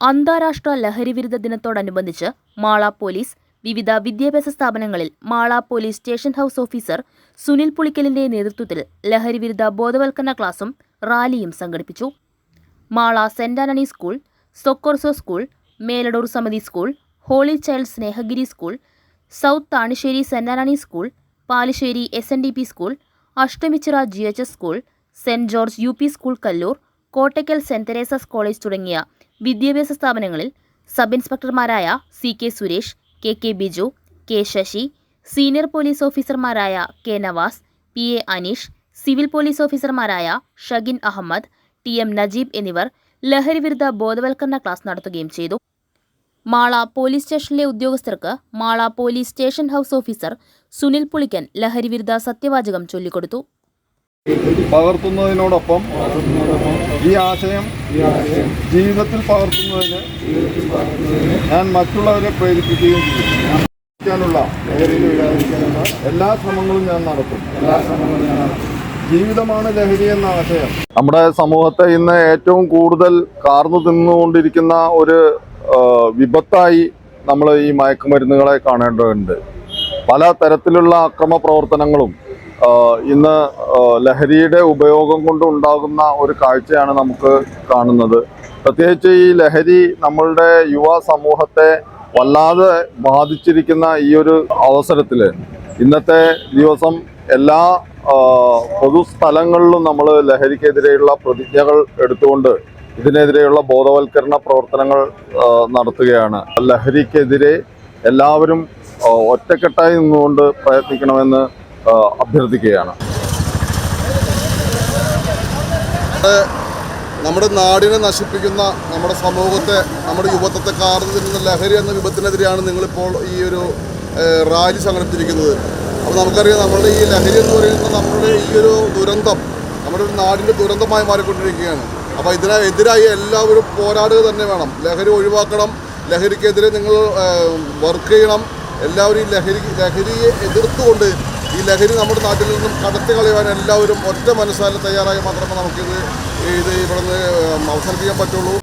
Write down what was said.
അന്താരാഷ്ട്ര ലഹരിവിരുദ്ധ ദിനത്തോടനുബന്ധിച്ച് മാള പോലീസ് വിവിധ വിദ്യാഭ്യാസ സ്ഥാപനങ്ങളിൽ Mala police station house officer Sunil പുളിക്കലിന്റെ നേതൃത്വത്തിൽ ലഹരിവിരുദ്ധ ബോധവൽക്കരണ ക്ലാസും റാലിയും സംഘടിപ്പിച്ചു. Mala Saint Antony school Socorso school Meladoor Samiti school Holy Child Snehagiri school south Thanissery Saint Antony school Palissery S N D P school Ashtamichira G H S school Saint George U P school Kallur Kottakkal Saint Theresa's college തുടങ്ങിയ വിദ്യാഭ്യാസ സ്ഥാപനങ്ങളിൽ sub ഇൻസ്പെക്ടർമാരായ C K Suresh K K Biju K Sasi senior police ഓഫീസർമാരായ K Navas P A Aneesh civil police ഓഫീസർമാരായ Shagin Ahmed T M Najeeb എന്നിവർ ലഹരിവിരുദ്ധ ബോധവൽക്കരണ class നടത്തുകയും ചെയ്തു. മാള പോലീസ് സ്റ്റേഷനിലെ ഉദ്യോഗസ്ഥർക്ക് Mala police station house officer Sunil Pulikkan ലഹരിവിരുദ്ധ സത്യവാചകം ചൊല്ലിക്കൊടുത്തു. പകർത്തുന്നതിനോടൊപ്പം ഈ ആശയം ജീവിതത്തിൽ പകർത്തുന്നതിന് ഞാൻ മറ്റുള്ളവരെ പ്രേരിപ്പിക്കുകയും ചെയ്യും ാനുള്ള എല്ലാ ശ്രമങ്ങളും ഞാൻ നടത്തും. ജീവിതമാണ് ലഹരി എന്ന ആശയം. നമ്മുടെ സമൂഹത്തെ ഇന്ന് ഏറ്റവും കൂടുതൽ കാർന്നു തിന്നുകൊണ്ടിരിക്കുന്ന ഒരു വിപത്തായി നമ്മൾ ഈ മയക്കുമരുന്നുകളെ കാണേണ്ടതുണ്ട്. പല തരത്തിലുള്ള അക്രമ പ്രവർത്തനങ്ങളും ഇന്ന് ലഹരിയുടെ ഉപയോഗം കൊണ്ട് ഉണ്ടാകുന്ന ഒരു കാഴ്ചയാണ് നമുക്ക് കാണുന്നത്. പ്രത്യേകിച്ച് ഈ ലഹരി നമ്മളുടെ യുവ സമൂഹത്തെ വല്ലാതെ ബാധിച്ചിരിക്കുന്ന ഈ ഒരു അവസരത്തിൽ ഇന്നത്തെ ദിവസം എല്ലാ പൊതുസ്ഥലങ്ങളിലും നമ്മൾ ലഹരിക്കെതിരെയുള്ള പ്രതിജ്ഞകൾ എടുത്തുകൊണ്ട് ഇതിനെതിരെയുള്ള ബോധവൽക്കരണ പ്രവർത്തനങ്ങൾ നടത്തുകയാണ്. ലഹരിക്കെതിരെ എല്ലാവരും ഒറ്റക്കെട്ടായി നിന്നുകൊണ്ട് പ്രയത്നിക്കണമെന്ന് അഭ്യർത്ഥിക്കുകയാണ്. നമ്മുടെ നാടിനെ നശിപ്പിക്കുന്ന നമ്മുടെ സമൂഹത്തെ നമ്മുടെ യുവത്വത്തെ കാർന്നു തിന്നുന്ന ലഹരി എന്ന വിപത്തിനെതിരെയാണ് നിങ്ങളിപ്പോൾ ഈ ഒരു റാലി സംഘടിപ്പിച്ചിരിക്കുന്നത്. അപ്പോൾ നമുക്കറിയാം നമ്മുടെ ഈ ലഹരി എന്ന് പറയുന്നത് നമ്മുടെ ഈ ഒരു ദുരന്തം നമ്മുടെ ഒരു നാടിന്റെ ദുരന്തമായി മാറിക്കൊണ്ടിരിക്കുകയാണ്. അപ്പോൾ ഇതിനെതിരായി എല്ലാവരും പോരാടുക തന്നെ വേണം. ലഹരി ഒഴിവാക്കണം ലഹരിക്കെതിരെ നിങ്ങൾ വർക്ക് ചെയ്യണം. എല്ലാവരും ലഹരി ലഹരിയെ എതിർത്തുകൊണ്ട് ഈ ലഹരി നമ്മുടെ നാട്ടിൽ നിന്നും കടത്തി കളയുവാൻ എല്ലാവരും ഒറ്റ മനസ്സാലും തയ്യാറായി മാത്രമേ നമുക്കിത് ഇത് ഇവിടുന്ന് അവസാനിപ്പിക്കാൻ പറ്റുള്ളൂ.